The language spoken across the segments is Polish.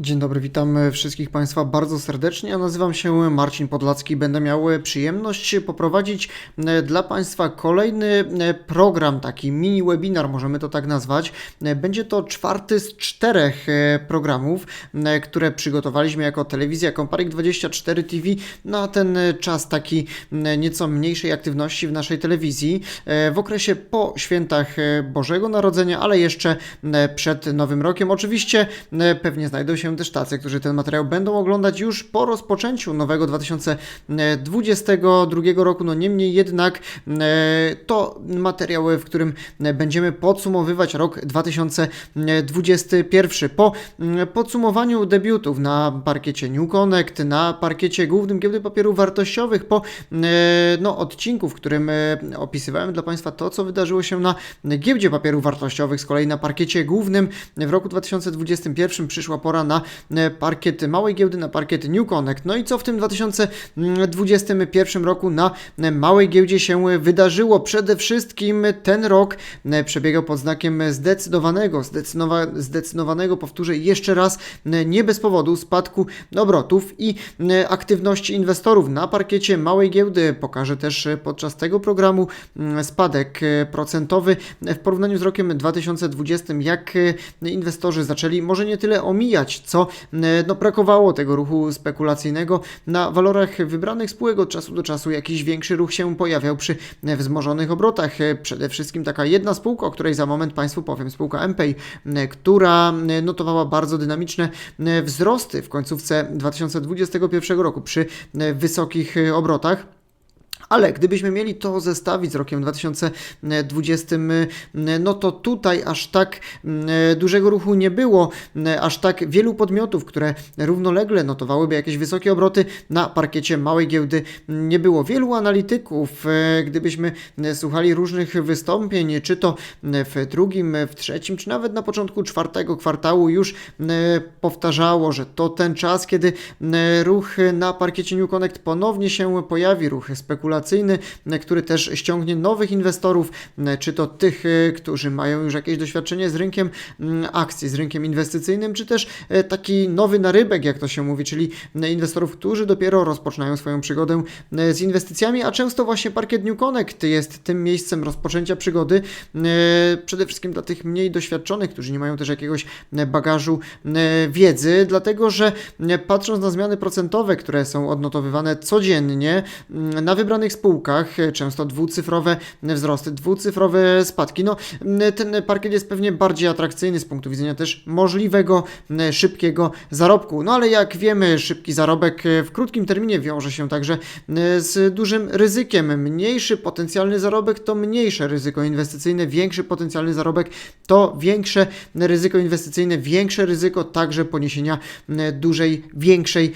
Dzień dobry, witam wszystkich Państwa bardzo serdecznie. Ja nazywam się Marcin Podlacki będę miał przyjemność poprowadzić e, dla Państwa kolejny e, program, taki mini webinar, możemy to tak nazwać. E, Będzie to czwarty z czterech programów, które przygotowaliśmy jako telewizja Komparik24 TV na ten czas taki nieco mniejszej aktywności w naszej telewizji w okresie po świętach Bożego Narodzenia, ale jeszcze przed Nowym Rokiem. Oczywiście pewnie znajdą się też tacy, którzy ten materiał będą oglądać już po rozpoczęciu nowego 2022 roku. No niemniej jednak e, to materiał, w którym będziemy podsumowywać rok 2021. Po mm, podsumowaniu debiutów na parkiecie New Connect, na parkiecie głównym giełdy papierów wartościowych, po e, no, odcinku, w którym e, opisywałem dla Państwa to, co wydarzyło się na giełdzie papierów wartościowych, z kolei na parkiecie głównym w roku 2021 przyszła pora na e, parkiet małej giełdy, na parkiet New Connect. No i co w tym 2021 roku na e, małej giełdzie się wydarzyło? Przede wszystkim ten rok e, przebiegał pod znakiem zdecydowanego, zdecydowa, zdecydowanego, powtórzę jeszcze raz, nie bez powodu spadku obrotów i aktywności inwestorów na parkiecie małej giełdy. Pokażę też podczas tego programu mm, spadek procentowy w porównaniu z rokiem 2020, jak inwestorzy zaczęli może nie tyle omijać, co no, brakowało tego ruchu spekulacyjnego na walorach wybranych spółek od czasu do czasu jakiś większy ruch się pojawiał przy wzmożonych obrotach. Przede wszystkim taka jedna spółka, o której za moment Państwu powiem, spółka MPay, która notowała bardzo dynamiczne wzrosty w końcówce 2021 roku przy wysokich obrotach. Ale gdybyśmy mieli to zestawić z rokiem 2020, no to tutaj aż tak mm, dużego ruchu nie było, mm, aż tak wielu podmiotów, które równolegle notowałyby jakieś wysokie obroty na parkiecie małej giełdy nie było. Wielu analityków, e, gdybyśmy e, słuchali różnych wystąpień, czy to e, w drugim, w trzecim, czy nawet na początku czwartego kwartału już e, powtarzało, że to ten czas, kiedy e, ruch na parkiecie New Connect ponownie się pojawi, ruch spekulacyjny, e, który też ściągnie nowych inwestorów, czy to tych, e, którzy mają już jakieś doświadczenie z rynkiem mm, akcji, z rynkiem inwestycyjnym, czy też e, taki nowy narybek, jak to się mówi, czyli inwestorów, którzy dopiero rozpoczynają swoją przygodę e, z inwestycjami, a często właśnie parkiet New Connect jest tym miejscem rozpoczęcia przygody, przede wszystkim dla tych mniej doświadczonych, którzy nie mają też jakiegoś bagażu wiedzy, dlatego że patrząc na zmiany procentowe, które są odnotowywane codziennie mm, na wybranych spółkach, e, często dwucyfrowe wzrosty, dwucyfrowe spadki, no ten parkiet jest pewnie bardziej atrakcyjny z punktu widzenia też możliwego szybkiego zarobku. No ale jak wiemy, szybki zarobek e, w krótkim terminie wiąże się także z dużym ryzykiem. Mniejszy potencjalny zarobek to mniejsze ryzyko inwestycyjne, większy potencjalny zarobek to większe ryzyko inwestycyjne, większe ryzyko także poniesienia dużej, większej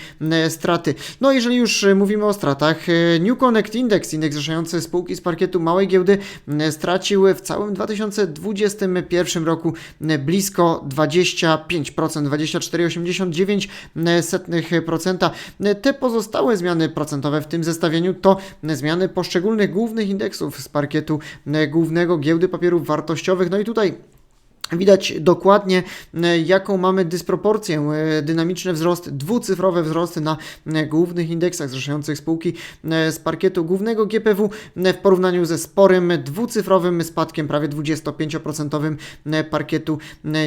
straty. No jeżeli już mówimy o stratach, e, New Connect Index, indeks zrzeszający spółki z parkietu małej giełdy, m, stracił w całym 2021 roku m, blisko 25%, 24,89%. Te pozostałe zmiany procentowe w tym zestawieniu to zmiany poszczególnych głównych indeksów z parkietu głównego giełdy papierów wartościowych. No i tutaj Widać dokładnie, e, jaką mamy dysproporcję, e, dynamiczne wzrosty, dwucyfrowe wzrosty na e, głównych indeksach zrzeszających spółki z parkietu głównego GPW w porównaniu ze sporym dwucyfrowym spadkiem prawie 25% e, parkietu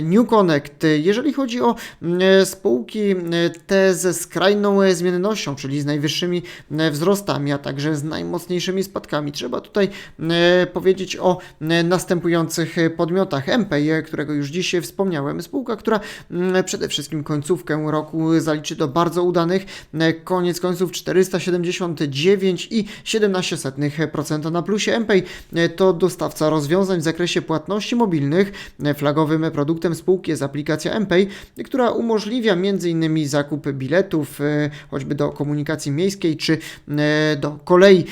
New Connect. Jeżeli chodzi o spółki te ze skrajną zmiennością, czyli z najwyższymi wzrostami, a także z najmocniejszymi spadkami, trzeba tutaj powiedzieć o następujących podmiotach. MPE, którego już dziś wspomniałem, spółka, która mm, przede wszystkim końcówkę roku zaliczy do bardzo udanych. E, Koniec końców 479,17% na plusie. MPay e, to dostawca rozwiązań w zakresie płatności mobilnych. E, Flagowym produktem spółki jest aplikacja MPay, która umożliwia m.in. zakup biletów, choćby do komunikacji miejskiej czy do kolei.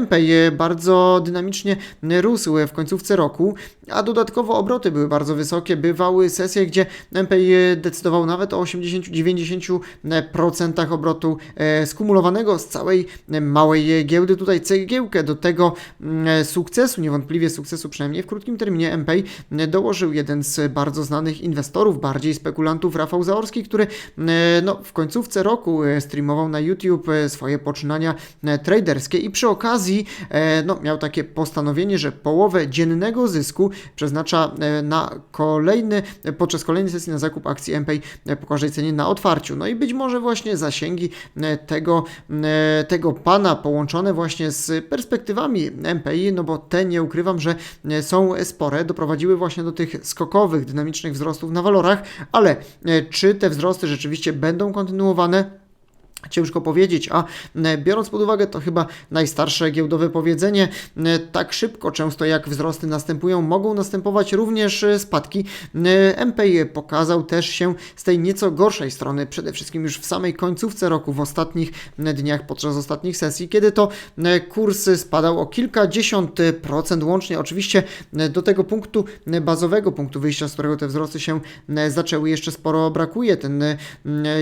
MPay bardzo dynamicznie rósł w końcówce roku, a dodatkowo obroty były bardzo wysokie. Bywały sesje, gdzie MPI decydował nawet o 80-90% obrotu e, skumulowanego z całej e, małej giełdy. Tutaj cegiełkę do tego mm, sukcesu, niewątpliwie sukcesu, przynajmniej w krótkim terminie MPI dołożył jeden z bardzo znanych inwestorów, bardziej spekulantów, Rafał Zaorski, który e, no, w końcówce roku e, streamował na YouTube e, swoje poczynania e, traderskie i przy okazji e, no, miał takie postanowienie, że połowę dziennego zysku przeznacza e, na kolejny, podczas kolejnej sesji na zakup akcji MPay e, po każdej cenie na otwarciu. No i być może właśnie zasięgi e, tego, e, tego pana połączone właśnie z perspektywami MPI, no bo te nie ukrywam, że e, są spore, doprowadziły właśnie do tych skokowych, dynamicznych wzrostów na walorach, ale czy te wzrosty rzeczywiście będą kontynuowane? Ciężko powiedzieć, a biorąc pod uwagę to chyba najstarsze giełdowe powiedzenie, tak szybko często jak wzrosty następują, mogą następować również e, spadki. MPI pokazał też się z tej nieco gorszej strony, przede wszystkim już w samej końcówce roku, w ostatnich dniach, podczas ostatnich sesji, kiedy to kurs spadał o kilkadziesiąt procent łącznie. Oczywiście do tego punktu bazowego, punktu wyjścia, z którego te wzrosty się zaczęły, jeszcze sporo brakuje. Ten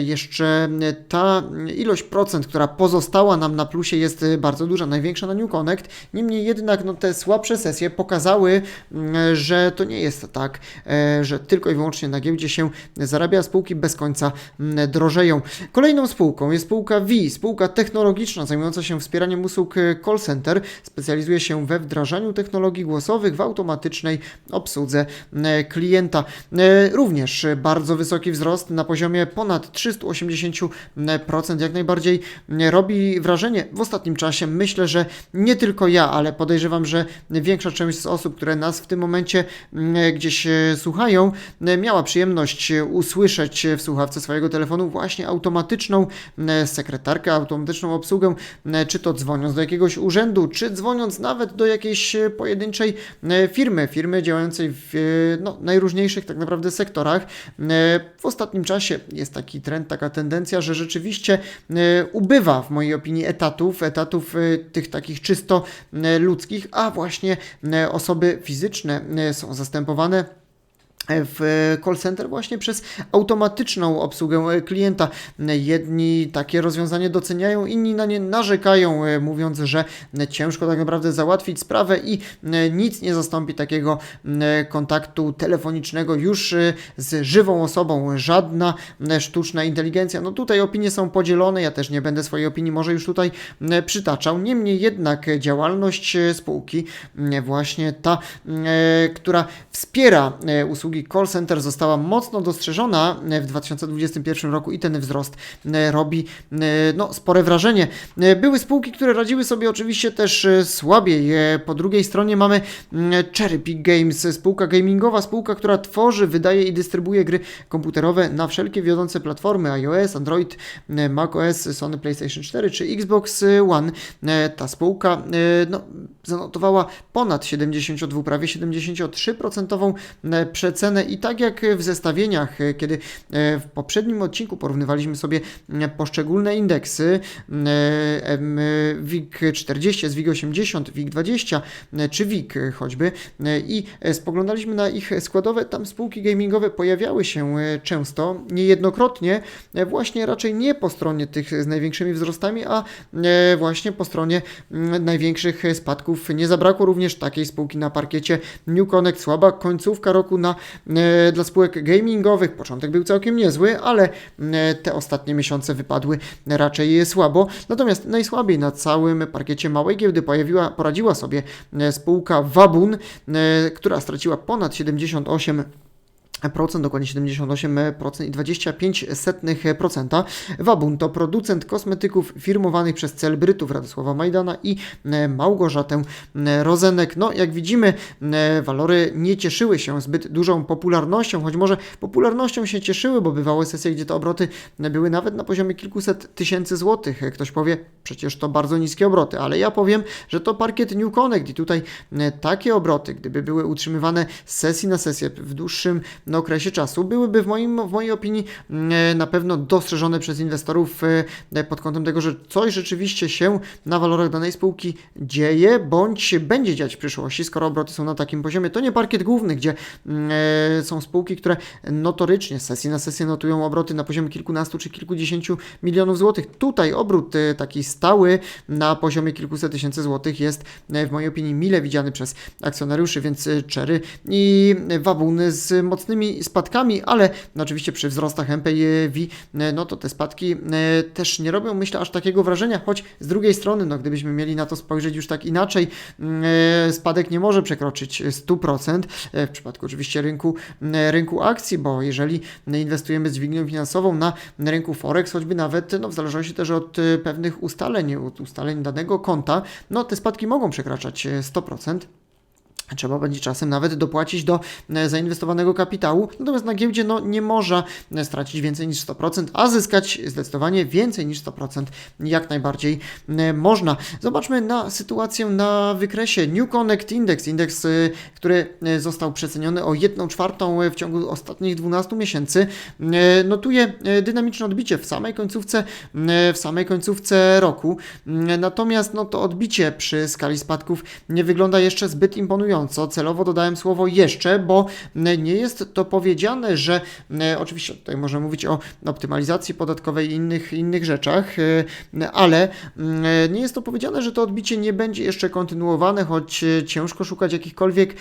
jeszcze ta ilość procent, która pozostała nam na plusie jest e, bardzo duża, największa na New Connect. Niemniej jednak no, te słabsze sesje pokazały, mm, że to nie jest tak, e, że tylko i wyłącznie na giełdzie się zarabia, spółki bez końca mm, drożeją. Kolejną spółką jest spółka V, spółka technologiczna zajmująca się wspieraniem usług e, call center. Specjalizuje się we wdrażaniu technologii głosowych w automatycznej obsłudze e, klienta. Również bardzo wysoki wzrost na poziomie ponad 380%. Jak najbardziej e, robi wrażenie w ostatnim czasie. Myślę, że nie tylko ja, ale podejrzewam, że większa część z osób, które nas w tym momencie mm, gdzieś e, słuchają, e, miała przyjemność usłyszeć w słuchawce swojego telefonu właśnie automatyczną e, sekretarkę, automatyczną obsługę, czy to dzwoniąc do jakiegoś urzędu, czy dzwoniąc nawet do jakiejś e, pojedynczej firmy, firmy działającej w no, najróżniejszych tak naprawdę sektorach. W ostatnim czasie jest taki trend, taka tendencja, że rzeczywiście ubywa w mojej opinii etatów, etatów e, tych takich czysto e, ludzkich, a właśnie e, osoby fizyczne e, są zastępowane w call center właśnie przez automatyczną obsługę e, klienta. Jedni takie rozwiązanie doceniają, inni na nie narzekają, e, mówiąc, że ciężko tak naprawdę załatwić sprawę i e, nic nie zastąpi takiego kontaktu telefonicznego już z żywą osobą. Żadna sztuczna inteligencja. No tutaj opinie są podzielone, ja też nie będę swojej opinii może już tutaj przytaczał. Niemniej jednak działalność spółki, właśnie ta, która wspiera e, usługi call center została mocno dostrzeżona w 2021 roku i ten wzrost e, robi e, no, spore wrażenie. E, Były spółki, które radziły sobie oczywiście też słabiej. Po drugiej stronie mamy mm, Cherry Pick Games, spółka gamingowa, spółka, która tworzy, wydaje i dystrybuuje gry komputerowe na wszelkie wiodące platformy iOS, Android, macOS, Sony PlayStation 4 czy Xbox One. Ta spółka no, zanotowała ponad 72, prawie 73% e, przecenę i tak jak w zestawieniach, e, kiedy e, w poprzednim odcinku porównywaliśmy sobie e, poszczególne indeksy e, em, WIG 40 z WIG 80, WIG 20 e, czy WIG choćby i spoglądaliśmy na ich składowe, tam spółki gamingowe pojawiały się często, niejednokrotnie, właśnie raczej nie po stronie tych z największymi wzrostami, a właśnie po stronie największych spadków. Nie zabrakło również takiej spółki na parkiecie New Connect, słaba końcówka roku na, dla spółek gamingowych. Początek był całkiem niezły, ale e, te ostatnie miesiące wypadły raczej słabo. Natomiast najsłabiej na całym parkiecie małej giełdy pojawiła, poradziła sobie e, spółka Wabun, e, która straciła ponad 78 procent, dokładnie 78% i 25%. Wabun to producent kosmetyków firmowanych przez celebrytów Radosława Majdana i e, Małgorzatę e, Rozenek. No, jak widzimy, e, walory nie cieszyły się zbyt dużą popularnością, choć może popularnością się cieszyły, bo bywały sesje, gdzie te obroty były nawet na poziomie kilkuset tysięcy złotych. Ktoś powie, przecież to bardzo niskie obroty, ale ja powiem, że to parkiet New Connect i tutaj takie obroty, gdyby były utrzymywane z sesji na sesję w dłuższym pewnym okresie czasu, byłyby w, moim, w mojej opinii e, na pewno dostrzeżone przez inwestorów e, pod kątem tego, że coś rzeczywiście się na walorach danej spółki dzieje, bądź będzie dziać w przyszłości, skoro obroty są na takim poziomie. To nie parkiet główny, gdzie mm, e, są spółki, które notorycznie z sesji na sesję notują obroty na poziomie kilkunastu czy kilkudziesięciu milionów złotych. Tutaj obrót e, taki stały na poziomie kilkuset tysięcy złotych jest e, w mojej opinii mile widziany przez akcjonariuszy, więc e, czery i wabuny z mocnymi spadkami, ale no oczywiście przy wzrostach MPV, e, no to te spadki e, też nie robią, myślę, aż takiego wrażenia, choć z drugiej strony, no gdybyśmy mieli na to spojrzeć już tak inaczej, e, spadek nie może przekroczyć 100%, e, w przypadku oczywiście rynku, rynku akcji, bo jeżeli inwestujemy z dźwignią finansową na rynku Forex, choćby nawet, no w zależności też od pewnych ustaleń, od ustaleń danego konta, no te spadki mogą przekraczać e, 100%. Trzeba będzie czasem nawet dopłacić do e, zainwestowanego kapitału, natomiast na giełdzie no, nie można e, stracić więcej niż 100%, a zyskać zdecydowanie więcej niż 100% jak najbardziej e, można. Zobaczmy na sytuację na wykresie New Connect Index, indeks, który został przeceniony o 1 czwartą w ciągu ostatnich 12 miesięcy, notuje dynamiczne odbicie w samej końcówce, w samej końcówce roku. Natomiast no, to odbicie przy skali spadków nie wygląda jeszcze zbyt imponująco. Celowo dodałem słowo jeszcze, bo nie jest to powiedziane, że mm, oczywiście tutaj możemy mówić o optymalizacji podatkowej i innych, innych rzeczach, y, ale mm, nie jest to powiedziane, że to odbicie nie będzie jeszcze kontynuowane, choć ciężko szukać jakichkolwiek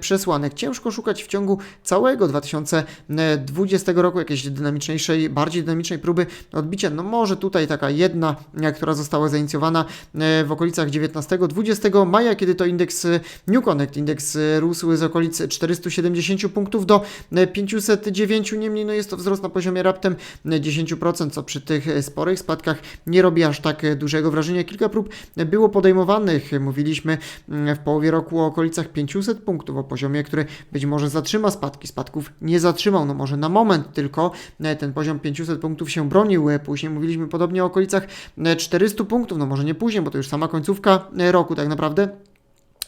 przesłanek. Ciężko szukać w ciągu całego 2020 roku jakiejś dynamiczniejszej, bardziej dynamicznej próby odbicia. No może tutaj taka jedna, e, która została zainicjowana e, w okolicach 19-20 maja, kiedy to indeks e, New Connect, indeks e, rósł z okolic 470 punktów do e, 509, niemniej no jest to wzrost na poziomie raptem e, 10%, co przy tych e, sporych spadkach nie robi aż tak e, dużego wrażenia. Kilka prób e, było podejmowanych, mówiliśmy mm, w połowie roku o okolicach 500 punktów, o poziomie, który być może zatrzyma spadki. Spadków nie zatrzymał, no może na moment tylko e, ten poziom 500 punktów się bronił. E, Później mówiliśmy podobnie o okolicach e, 400 punktów, no może nie później, bo to już sama końcówka e, roku tak naprawdę.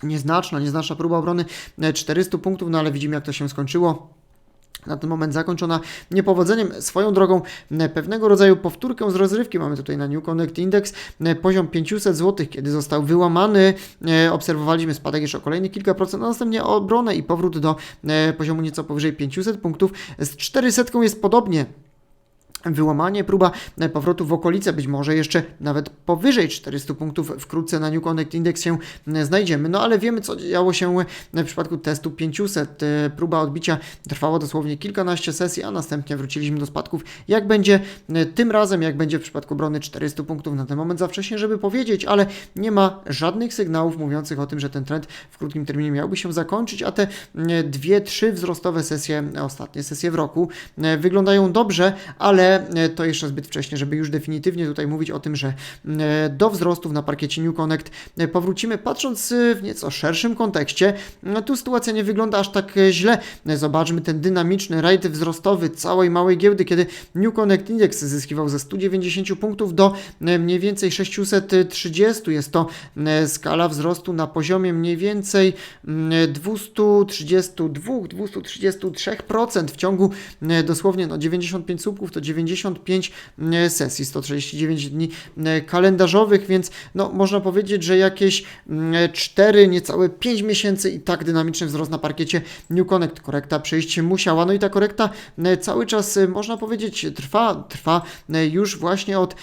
Nieznaczna, nieznaczna próba obrony e, 400 punktów, no ale widzimy jak to się skończyło na ten moment zakończona niepowodzeniem. Swoją drogą e, pewnego rodzaju powtórkę z rozrywki mamy tutaj na New Connect Index. E, Poziom 500 zł, kiedy został wyłamany, e, obserwowaliśmy spadek jeszcze o kolejnych kilka procent, a następnie obronę i powrót do e, poziomu nieco powyżej 500 punktów. Z 400 jest podobnie wyłamanie, próba e, powrotu w okolice, być może jeszcze nawet powyżej 400 punktów wkrótce na New Connect Index się e, znajdziemy. No ale wiemy, co działo się e, w przypadku testu 500. E, Próba odbicia trwała dosłownie kilkanaście sesji, a następnie wróciliśmy do spadków. Jak będzie tym razem, jak będzie w przypadku obrony 400 punktów na ten moment za wcześnie, żeby powiedzieć, ale nie ma żadnych sygnałów mówiących o tym, że ten trend w krótkim terminie miałby się zakończyć, a te dwie, trzy wzrostowe sesje, ostatnie sesje w roku wyglądają dobrze, ale E, to jeszcze zbyt wcześnie, żeby już definitywnie tutaj mówić o tym, że e, do wzrostów na parkiecie New Connect e, powrócimy. Patrząc w nieco szerszym kontekście, tu sytuacja nie wygląda aż tak źle. Zobaczmy ten dynamiczny rajd wzrostowy całej małej giełdy, kiedy New Connect Index zyskiwał ze 190 punktów do mniej więcej 630. Jest to skala wzrostu na poziomie mniej więcej 232-233% w ciągu dosłownie no 95 słupków to 90 195 e, sesji, 139 dni e, kalendarzowych, więc no, można powiedzieć, że jakieś mm, e, 4, niecałe 5 miesięcy i tak dynamiczny wzrost na parkiecie New Connect korekta przejść musiała. No i ta korekta cały czas, można powiedzieć, trwa, trwa już właśnie od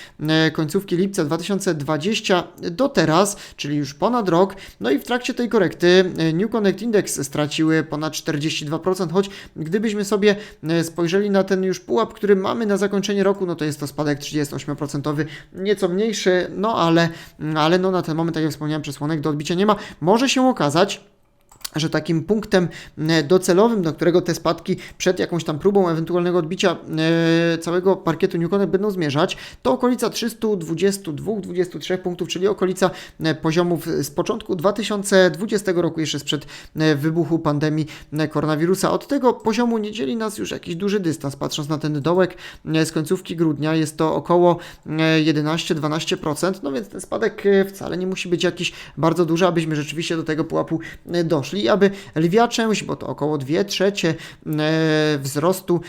końcówki lipca 2020 do teraz, czyli już ponad rok. No i w trakcie tej korekty New Connect Index straciły ponad 42%, choć gdybyśmy sobie spojrzeli na ten już pułap, który mamy na zakończenie roku, no to jest to spadek 38%, nieco mniejszy, no ale, ale no na ten moment, tak jak wspomniałem, przesłonek do odbicia nie ma. Może się okazać, że takim punktem e, docelowym, do którego te spadki przed jakąś tam próbą ewentualnego odbicia e, całego parkietu New Connect będą zmierzać, to okolica 322-23 punktów, czyli okolica e, poziomów z początku 2020 roku, jeszcze sprzed wybuchu pandemii koronawirusa. Od tego poziomu nie dzieli nas już jakiś duży dystans, patrząc na ten dołek z końcówki grudnia, jest to około e, 11-12%, no więc ten spadek wcale nie musi być jakiś bardzo duży, abyśmy rzeczywiście do tego pułapu doszli. Rośli, aby lwia część, bo to około 2 trzecie e, wzrostu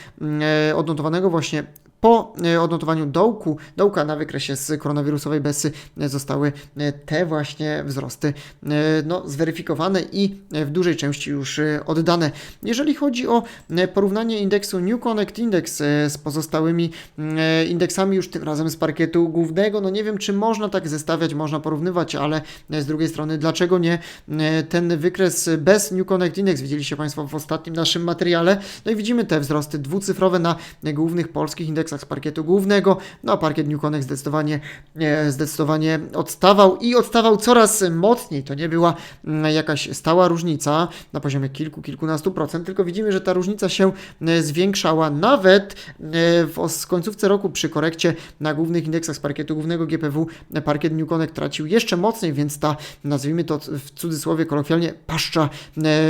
e, odnotowanego właśnie po e, odnotowaniu dołku, dołka na wykresie z koronawirusowej besy e, zostały e, te właśnie wzrosty no, zweryfikowane i w dużej części już oddane. Jeżeli chodzi o porównanie indeksu New Connect Index z pozostałymi indeksami, już tym razem z parkietu głównego, no nie wiem, czy można tak zestawiać, można porównywać, ale z drugiej strony, dlaczego nie ten wykres bez New Connect Index? Widzieliście Państwo w ostatnim naszym materiale. No i widzimy te wzrosty dwucyfrowe na głównych polskich indeksach z parkietu głównego. No a parkiet New Connect zdecydowanie, e, zdecydowanie odstawał i odstawał coraz mocniej. To nie była mm, jakaś stała różnica na poziomie kilku, kilkunastu procent, tylko widzimy, że ta różnica się e, zwiększała nawet e, w końcówce roku przy korekcie na głównych indeksach z parkietu głównego GPW parkiet New Connect tracił jeszcze mocniej, więc ta, nazwijmy to w cudzysłowie kolokwialnie, paszcza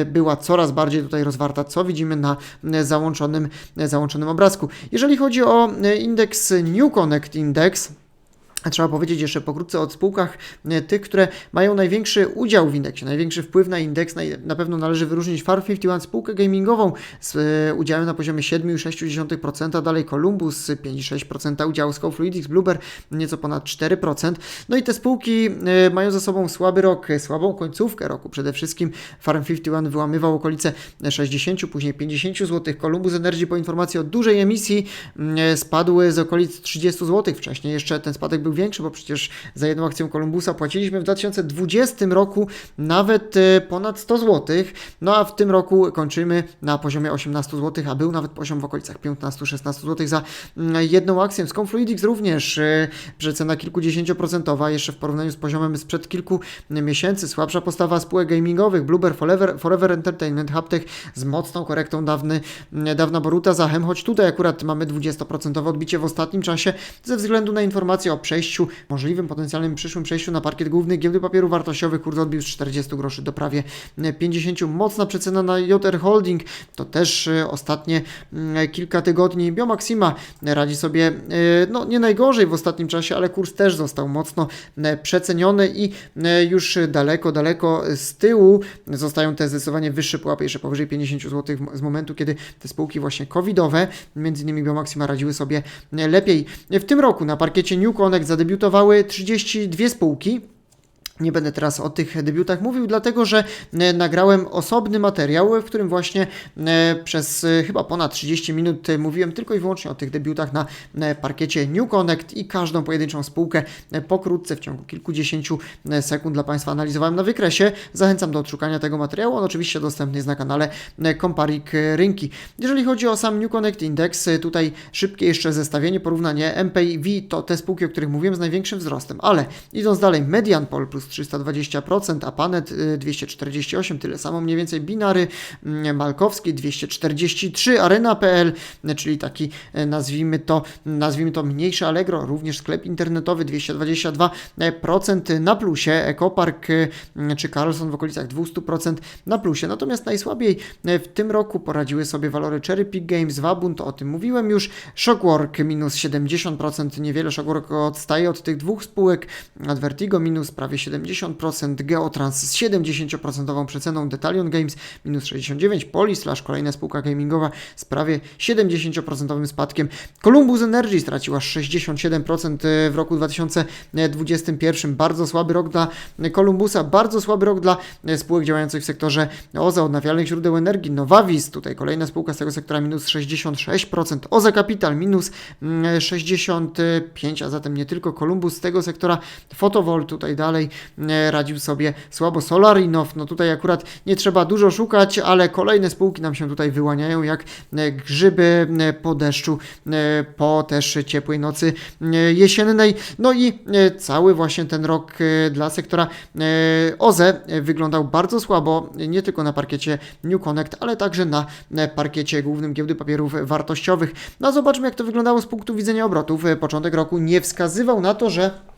była coraz bardziej tutaj rozwarta, co widzimy na załączonym, załączonym obrazku. Jeżeli chodzi o indeks New Connect Index, Trzeba powiedzieć jeszcze pokrótce o spółkach e, tych, które mają największy udział w indeksie, największy wpływ na indeks. Na pewno należy wyróżnić Farm 51 spółkę gamingową z e, udziałem na poziomie 7,6%, dalej Columbus 5,6% udziału, Scofluidics, Blueber nieco ponad 4%. No i te spółki e, mają za sobą słaby rok, słabą końcówkę roku. Przede wszystkim Farm 51 wyłamywał okolice 60, później 50 zł. Columbus Energy po informacji o dużej emisji spadły z okolic 30 zł. Wcześniej jeszcze ten spadek był większy, bo przecież za jedną akcję Columbusa płaciliśmy w 2020 roku nawet e, ponad 100 zł. No a w tym roku kończymy na poziomie 18 zł, a był nawet poziom w okolicach 15-16 zł za mm, jedną akcję. Z Confluidics również e, przecena kilkudziesięcioprocentowa, jeszcze w porównaniu z poziomem sprzed kilku miesięcy. Słabsza postawa spółek gamingowych, Blueber, Forever, Forever Entertainment, Haptech z mocną korektą dawny, dawna Boruta, Zachem, choć tutaj akurat mamy 20% odbicie w ostatnim czasie ze względu na informacje o przejściu, możliwym potencjalnym przyszłym przejściu na parkiet główny giełdy papierów wartościowych. Kurs odbił z 40 groszy do prawie 50. Mocna przecena na JR Holding, to też e, ostatnie mm, kilka tygodni. Biomaxima radzi sobie e, no nie najgorzej w ostatnim czasie, ale kurs też został mocno e, przeceniony i e, już daleko, daleko z tyłu zostają te zdecydowanie wyższe pułapy, jeszcze powyżej 50 zł z momentu, kiedy te spółki właśnie covidowe, między innymi Biomaxima radziły sobie e, lepiej. W tym roku na parkiecie New Connect zadebiutowały 32 spółki. Nie będę teraz o tych debiutach mówił, dlatego że e, nagrałem osobny materiał, w którym właśnie e, przez e, chyba ponad 30 minut mówiłem tylko i wyłącznie o tych debiutach na parkiecie New Connect i każdą pojedynczą spółkę pokrótce w ciągu kilkudziesięciu sekund dla Państwa analizowałem na wykresie. Zachęcam do odszukania tego materiału. On oczywiście dostępny jest na kanale Komparik Rynki. Jeżeli chodzi o sam New Connect Index, tutaj szybkie jeszcze zestawienie, porównanie MPV to te spółki, o których mówiłem z największym wzrostem, ale idąc dalej, Medianpol plus 320%, Apanet y, 248, tyle samo mniej więcej Binary, mm, Malkowski 243, Arena.pl, y, czyli taki y, nazwijmy to, nazwijmy to mniejszy Allegro, również sklep internetowy 222% na plusie, Ekopark y, czy Carlson w okolicach 200% na plusie. Natomiast najsłabiej y, w tym roku poradziły sobie walory Cherry Pick Games, Wabun, to o tym mówiłem już, Shockwork minus 70%, niewiele Shockwork odstaje od tych dwóch spółek, Advertigo minus prawie 70%, Geotrans z 70% przeceną, Detalion Games minus 69%, Polislash, kolejna spółka gamingowa z prawie 70% spadkiem, Columbus Energy straciła 67% w roku 2021, bardzo słaby rok dla Columbusa, bardzo słaby rok dla spółek działających w sektorze OZE, odnawialnych źródeł energii, Novavis, tutaj kolejna spółka z tego sektora minus 66%, OZE Capital minus mm, 65%, a zatem nie tylko Columbus z tego sektora, Fotowol tutaj dalej e, radził sobie słabo, Solarinow, no tutaj akurat nie trzeba dużo szukać, ale kolejne spółki nam się tutaj wyłaniają jak e, grzyby e, po deszczu, e, po też ciepłej nocy e, jesiennej, no i e, cały właśnie ten rok e, dla sektora e, OZE e, wyglądał bardzo słabo, e, nie tylko na parkiecie New Connect, ale także na e, parkiecie głównym giełdy papierów wartościowych. No zobaczmy jak to wyglądało z punktu widzenia obrotów. E, Początek roku nie wskazywał na to, że e,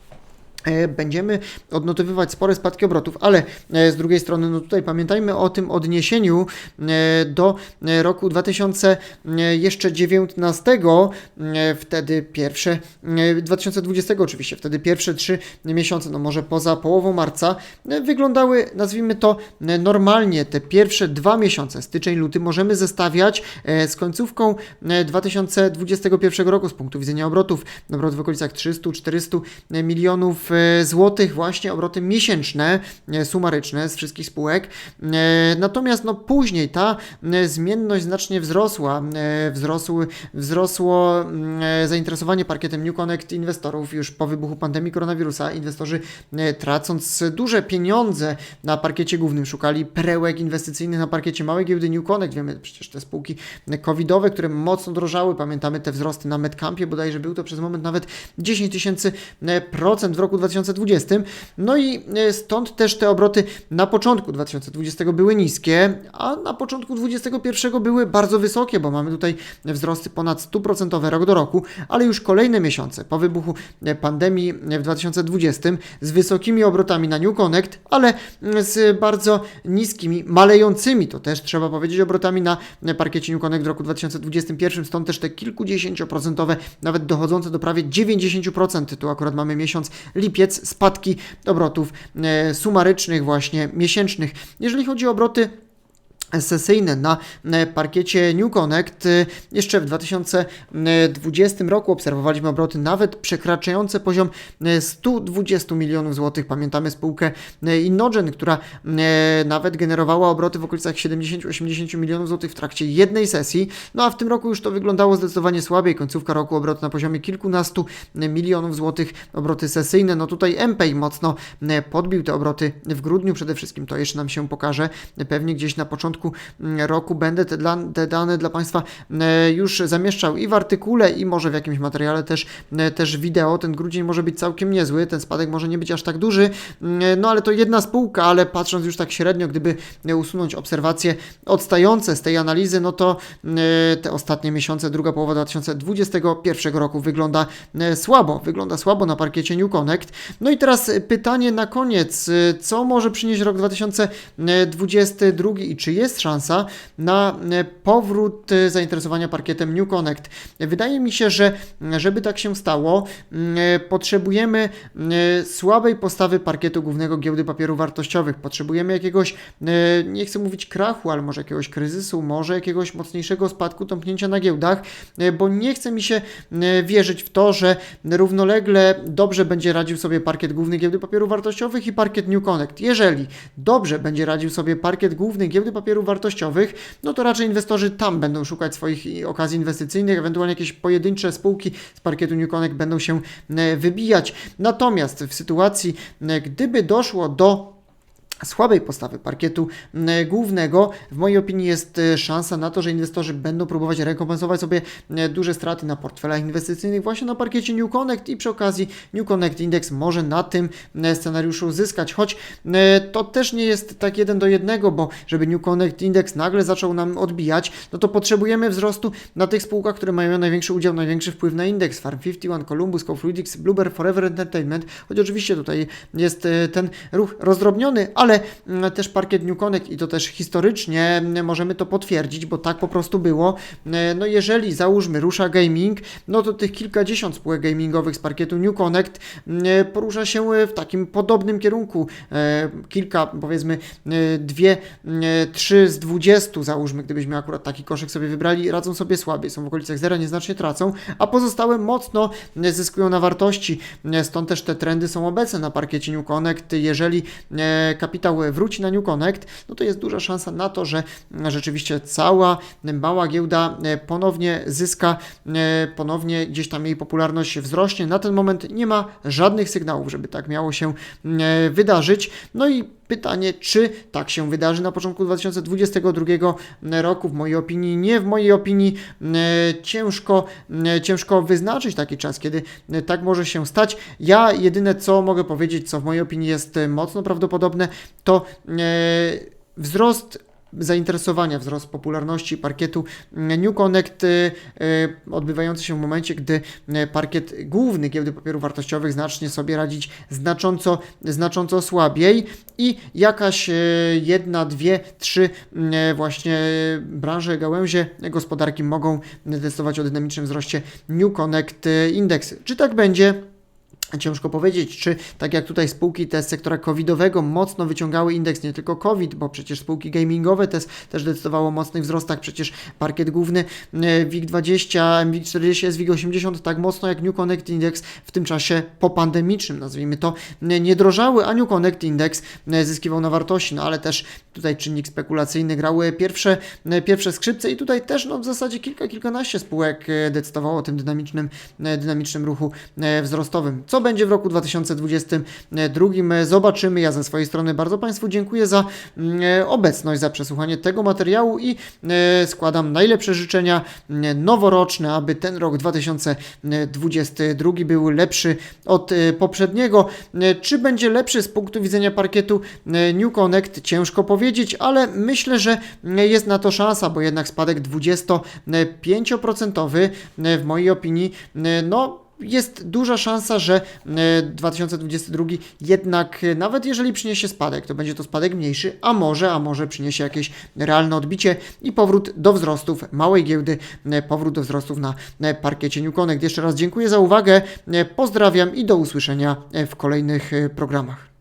będziemy odnotowywać spore spadki obrotów, ale e, z drugiej strony, no tutaj pamiętajmy o tym odniesieniu e, do e, roku 2000 e, jeszcze 19, e, wtedy pierwsze, e, 2020 oczywiście, wtedy pierwsze trzy miesiące, no może poza połową marca, e, wyglądały, nazwijmy to, e, normalnie. Te pierwsze dwa miesiące, styczeń, luty, możemy zestawiać e, z końcówką e, 2021 roku z punktu widzenia obrotów. Obroty w okolicach 300-400 milionów e, złotych, właśnie obroty miesięczne, e, sumaryczne z wszystkich spółek. E, Natomiast no, później ta e, zmienność znacznie wzrosła. Wzrosły, wzrosło mm, zainteresowanie parkietem New Connect inwestorów już po wybuchu pandemii koronawirusa. Inwestorzy tracąc duże pieniądze na parkiecie głównym szukali perełek inwestycyjnych na parkiecie małej giełdy New Connect. Wiemy przecież te spółki covidowe, które mocno drożały. Pamiętamy te wzrosty na Medcampie, bodajże był to przez moment nawet 10 tysięcy procent w roku 2020. No i e, stąd też te obroty na początku 2020 były niskie, a na początku 2021 były bardzo wysokie, bo mamy tutaj wzrosty ponad 100% rok do roku, ale już kolejne miesiące po wybuchu e, pandemii w 2020 z wysokimi obrotami na New Connect, ale z bardzo niskimi, malejącymi, to też trzeba powiedzieć, obrotami na parkiecie New Connect w roku 2021, stąd też te kilkudziesięcioprocentowe, nawet dochodzące do prawie 90%. Tu akurat mamy miesiąc lipiec, spadki obrotów e, sumarycznych, właśnie miesięcznych. Jeżeli chodzi o obroty sesyjne na e, parkiecie New Connect. E, Jeszcze w 2020 roku obserwowaliśmy obroty nawet przekraczające poziom e, 120 milionów złotych. Pamiętamy spółkę e, Innogen, która e, nawet generowała obroty w okolicach 70-80 milionów złotych w trakcie jednej sesji. No a w tym roku już to wyglądało zdecydowanie słabiej. Końcówka roku obroty na poziomie kilkunastu milionów złotych, obroty sesyjne. No tutaj MPay mocno e, podbił te obroty w grudniu przede wszystkim. To jeszcze nam się pokaże. Pewnie gdzieś na początku mm, roku będę te, te dane dla Państwa e, już zamieszczał i w artykule, i może w jakimś materiale też, e, też wideo. Ten grudzień może być całkiem niezły, ten spadek może nie być aż tak duży, mm, no ale to jedna spółka, ale patrząc już tak średnio, gdyby e, usunąć obserwacje odstające z tej analizy, no to e, te ostatnie miesiące, druga połowa 2021 roku wygląda e, słabo, wygląda słabo na parkiecie New Connect. No i teraz e, pytanie na koniec, e, co może przynieść rok 2022 i czy jest szansa na e, powrót e, zainteresowania parkietem New Connect? Wydaje mi się, że żeby tak się stało, m, e, potrzebujemy słabej postawy parkietu głównego giełdy papierów wartościowych. Potrzebujemy jakiegoś, nie chcę mówić krachu, ale może jakiegoś kryzysu, może jakiegoś mocniejszego spadku, tąpnięcia na giełdach, bo nie chce mi się wierzyć w to, że równolegle dobrze będzie radził sobie parkiet główny giełdy papierów wartościowych i parkiet New Connect. Jeżeli dobrze będzie radził sobie parkiet główny giełdy papierów wartościowych, no to raczej inwestorzy tam będą szukać swoich okazji inwestycyjnych, ewentualnie jakieś pojedyncze spółki z parkietu New Connect będą się e, wybijać. Natomiast w sytuacji, e, gdyby doszło do słabej postawy parkietu głównego, w mojej opinii jest e, szansa na to, że inwestorzy będą próbować rekompensować sobie e, duże straty na portfelach inwestycyjnych właśnie na parkiecie New Connect i przy okazji New Connect Index może na tym e, scenariuszu zyskać, choć to też nie jest tak jeden do jednego, bo żeby New Connect Index nagle zaczął nam odbijać, no to potrzebujemy wzrostu na tych spółkach, które mają największy udział, największy wpływ na indeks, Farm 51, Columbus, Cofluidics, Bluebird, Forever Entertainment, choć oczywiście tutaj jest ten ruch rozdrobniony, ale mm, też parkiet New Connect i to też historycznie mm, możemy to potwierdzić, bo tak po prostu było. E, No jeżeli załóżmy rusza gaming, no to tych kilkadziesiąt spółek gamingowych z parkietu New Connect mm, porusza się e, w takim podobnym kierunku. E, Kilka, powiedzmy, e, dwie, mm, trzy z dwudziestu załóżmy, gdybyśmy akurat taki koszyk sobie wybrali, radzą sobie słabiej, są w okolicach zera, nieznacznie tracą, a pozostałe mocno zyskują na wartości. Stąd też te trendy są obecne na parkiecie New Connect. Jeżeli kapitał wróci na New Connect, no to jest duża szansa na to, że e, rzeczywiście cała mała giełda e, ponownie zyska, e, ponownie gdzieś tam jej popularność wzrośnie. Na ten moment nie ma żadnych sygnałów, żeby tak miało się wydarzyć. No i pytanie, czy tak się wydarzy na początku 2022 roku? W mojej opinii nie, w mojej opinii e, ciężko, e, ciężko wyznaczyć taki czas, kiedy e, tak może się stać. Ja jedyne co mogę powiedzieć, co w mojej opinii jest mocno prawdopodobne, to wzrost zainteresowania, wzrost popularności parkietu mm, New Connect, y, y, odbywający się w momencie, gdy y, parkiet główny giełdy papierów wartościowych zacznie sobie radzić znacząco, znacząco słabiej i jakaś jedna, dwie, trzy właśnie branże, gałęzie gospodarki mogą decydować o dynamicznym wzroście New Connect Index. Czy tak będzie? Ciężko powiedzieć, czy tak jak tutaj spółki te z sektora covidowego mocno wyciągały indeks, nie tylko COVID, bo przecież spółki gamingowe też, też decydowało o mocnych wzrostach, przecież parkiet główny e, WIG20, MWIG40, SWIG80 tak mocno jak New Connect Index w tym czasie popandemicznym, nazwijmy to, nie drożały, a New Connect Index e, zyskiwał na wartości, no ale też tutaj czynnik spekulacyjny grały pierwsze, e, pierwsze skrzypce i tutaj też no, w zasadzie kilka, kilkanaście spółek e, decydowało o tym dynamicznym, dynamicznym ruchu wzrostowym. Co będzie w roku 2022? Zobaczymy. Ja ze swojej strony bardzo Państwu dziękuję za mm, obecność, za przesłuchanie tego materiału i e, składam najlepsze życzenia mm, noworoczne, aby ten rok 2022 był lepszy od e, poprzedniego. E, Czy będzie lepszy z punktu widzenia parkietu New Connect? Ciężko powiedzieć, ale myślę, że e, jest na to szansa, bo jednak spadek 25% e, w mojej opinii, no jest duża szansa, że e, 2022 jednak, e, nawet jeżeli przyniesie spadek, to będzie to spadek mniejszy, a może, a może przyniesie jakieś realne odbicie i powrót do wzrostów małej giełdy, e, powrót do wzrostów na e, parkiecie New Connect. Jeszcze raz dziękuję za uwagę, e, pozdrawiam i do usłyszenia e, w kolejnych e, programach.